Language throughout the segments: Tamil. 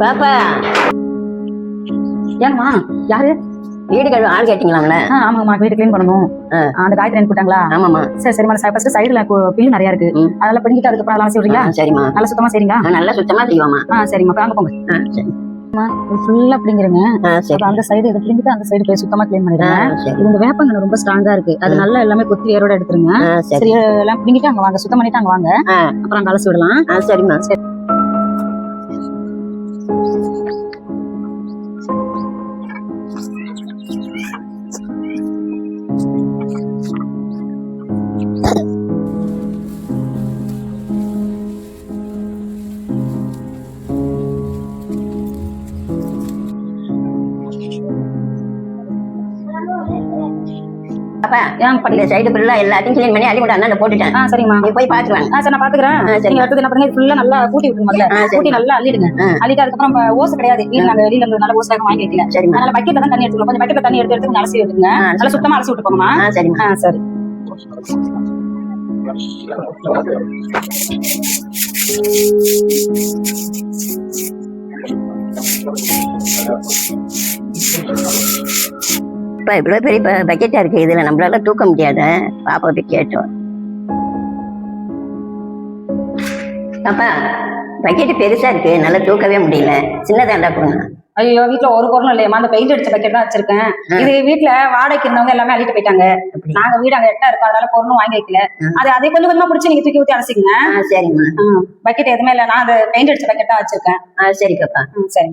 பாப்பா ஏங்கம்மா யாரு? வீடு கழுவு ஆள் கேட்டீங்களாங்களே ஆமாம்மா வீடு க்ளீன் பண்ணணும். அந்த காய்கறி போட்டாங்களா? ஆமாம்மா. சரி சரிம்மா ஃபர்ஸ்ட் சைடுல பில்லு நிறைய இருக்கு. அதெல்லாம் பிடிக்கிட்டு அதுக்கப்புறம் அதெல்லாம் செய்வீங்களா சரிம்மா. நல்லா சுத்தமா செய்றீங்களா? ஆ, நல்லா சுத்தமா செய்வோம்மா. ஆ சரிம்மா அங்க போங்க. சரி. ஃபுல்லா பிடிங்கிறங்க சரி. அந்த சைடு இதை பிடிங்கிட்டு அந்த சைடு போய் சுத்தமா க்ளீன் பண்ணிடுங்க. சரி. இந்த வேப்பங்கன்னு ரொம்ப ஸ்ட்ராங்கா இருக்கு. அது நல்லா எல்லாமே கொத்தி வேரோட எடுத்துருங்க. சரி. சரி எல்லாம் பிடிங்கிட்டு அங்க வாங்க. சுத்தம் பண்ணிட்டு அங்க வாங்க. அப்புறம் அங்க அலசி விடலாம். சரிம்மா. ஏன் பண்ணி சைடு ஃபுல்லா எல்லாத்தையும் கிளீன் பண்ணி கூட அண்ணாண்ட போட்டுட்டேன். ஆ சரிம்மா. நீ போய் பாத்துட்டு வாங்க ஆ சரி நான் பாத்துக்கிறேன். சரி. நீங்க அடுத்தது என்ன பண்ணுங்க? ஃபுல்லா நல்லா கூட்டி விட்டுருங்க முதல்ல. சரி. கூட்டி நல்லா அள்ளிடுங்க. அள்ளிட்டு அதுக்கப்புறம் ஓசை கிடையாது. வீட்டுல நாங்க வெளியில இருந்து நல்ல ஓசை வாங்கி வைக்கல அதனால பக்கெட்ல தான் தண்ணி எடுத்துக்கணும். கொஞ்சம் பக்கெட்ல தண்ணி எடுத்து எடுத்து அலசி விட்டுருங்க. ஆ, நல்லா சுத்தமா அலசி விட்டு போங்கம்மா ஆ சரிம்மா. ஆ சரி. இப்ப இவ்வளவு பெரிய பக்கெட்டா இருக்கு இதுல நம்மளால தூக்க முடியாத? பாப்பா போய் கேட்டோம் பாப்பா பக்கெட் பெருசா இருக்கு. நல்லா தூக்கவே முடியல. சின்னதா இருந்தா கொடுங்க ஐயோ வீட்ல ஒரு பொருளும் இல்லையம்மா அந்த பெயிண்ட் அடிச்ச பக்கெட் தான் வச்சிருக்கேன். இது வீட்ல வாடகைக்கு இருந்தவங்க எல்லாமே அள்ளிட்டு போயிட்டாங்க. அப்படி. நாங்க வீடு அங்க எட்டா இருக்கோம். அதனால பொருளும் வாங்கி வைக்கல. அது அதை கொஞ்சம் கொஞ்சமா பிடிச்சி நீங்க தூக்கி ஊத்தி அலசிக்கங்க ஆ சரிம்மா. பக்கெட் எதுவுமே இல்ல. நான் அந்த பெயிண்ட் அடிச்ச பக்கெட் தான் வச்சிருக்கேன். ஆ சரி பாப்பா சரி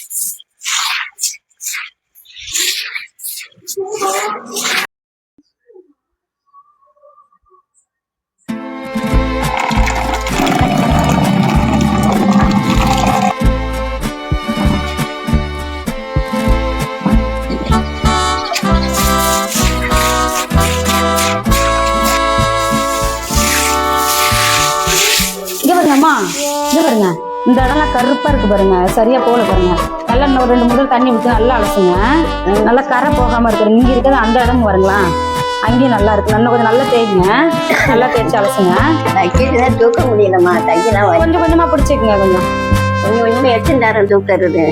பாருங்க. இந்த இடம்லாம் கருப்பா இருக்கு பாருங்க. சரியா போல பாருங்க. நல்லா இன்னும் ஒரு ரெண்டு முதல் தண்ணி விட்டு நல்லா அலசுங்க. நல்லா கரை போகாம இருக்கு இங்க இருக்கிறது அந்த இடம் வருங்களா அங்கேயும் நல்லா இருக்கு. இன்னும் கொஞ்சம் நல்லா தேய்ங்க. நல்லா தேய்ச்சி அலசுங்க. தான் தூக்க முடியலம்மா. கையெல்லாம் வலி. கொஞ்சம் கொஞ்சமா பிடிச்சிக்கங்க கொஞ்சம். கொஞ்சம் கொஞ்சமா எத்தனை நேரம் தூக்குறது?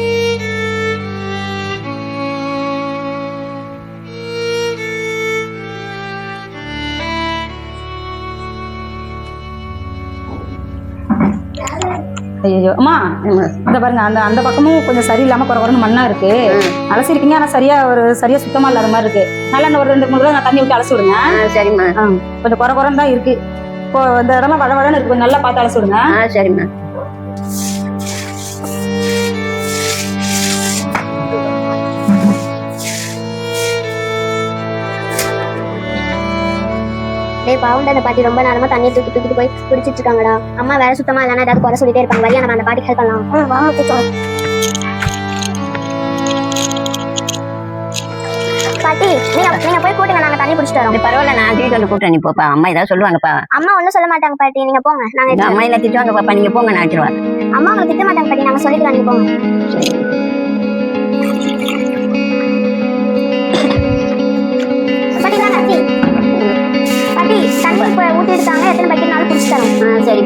ஐயோ அம்மா. இந்த பாருங்க அந்த அந்த பக்கமும் கொஞ்சம் சரியில்லாம குறை குறைன்னு மண்ணா இருக்கு. ம். அலசிருக்கீங்க ஆனா சரியா ஒரு சரியா சுத்தமா இல்லாத மாதிரி இருக்கு. நல்லா ஒரு ரெண்டு மூணு நான் தண்ணி விட்டு அலசி விடுங்க. சரிம்மா. கொஞ்சம் குறை குறைன்னு தான் இருக்கு. இப்போ இந்த இடம்லாம் வட வடன்னு இருக்கு கொஞ்சம் நல்லா பார்த்து அலசி விடுங்க. சரிம்மா. டேய் பாவுண்ட அந்த பாட்டி ரொம்ப நேரமா தண்ணியை தூக்கி தூக்கிட்டு போய் குடிச்சிட்டு இருக்காங்கடா அம்மா வேற சுத்தமா இல்லைன்னா ஏதாவது குறை சொல்லிட்டே இருப்பாங்க. வரியா நம்ம அந்த பாட்டிக்கு ஹெல்ப் பண்ணலாம். வா பாட்டி நீங்க நீங்க போய் கூட்டுங்க நாங்க தண்ணி குடிச்சிட்டு வரோம். பரவாயில்ல நான் தூக்கிட்டு வந்து கூப்பிட்டு நீ போப்பா. அம்மா ஏதாவது சொல்லுவாங்கப்பா. அம்மா ஒன்றும் சொல்ல மாட்டாங்க பாட்டி. நீங்க போங்க. நாங்க அம்மா என்ன திட்டுவாங்க பாப்பா. நீங்க போங்க நான் வச்சிருவேன் அம்மா உங்களை திட்ட மாட்டாங்க பாட்டி. நாங்க சொல்லிக்கிறோம் நீங்க போங்க.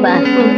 பாட்டி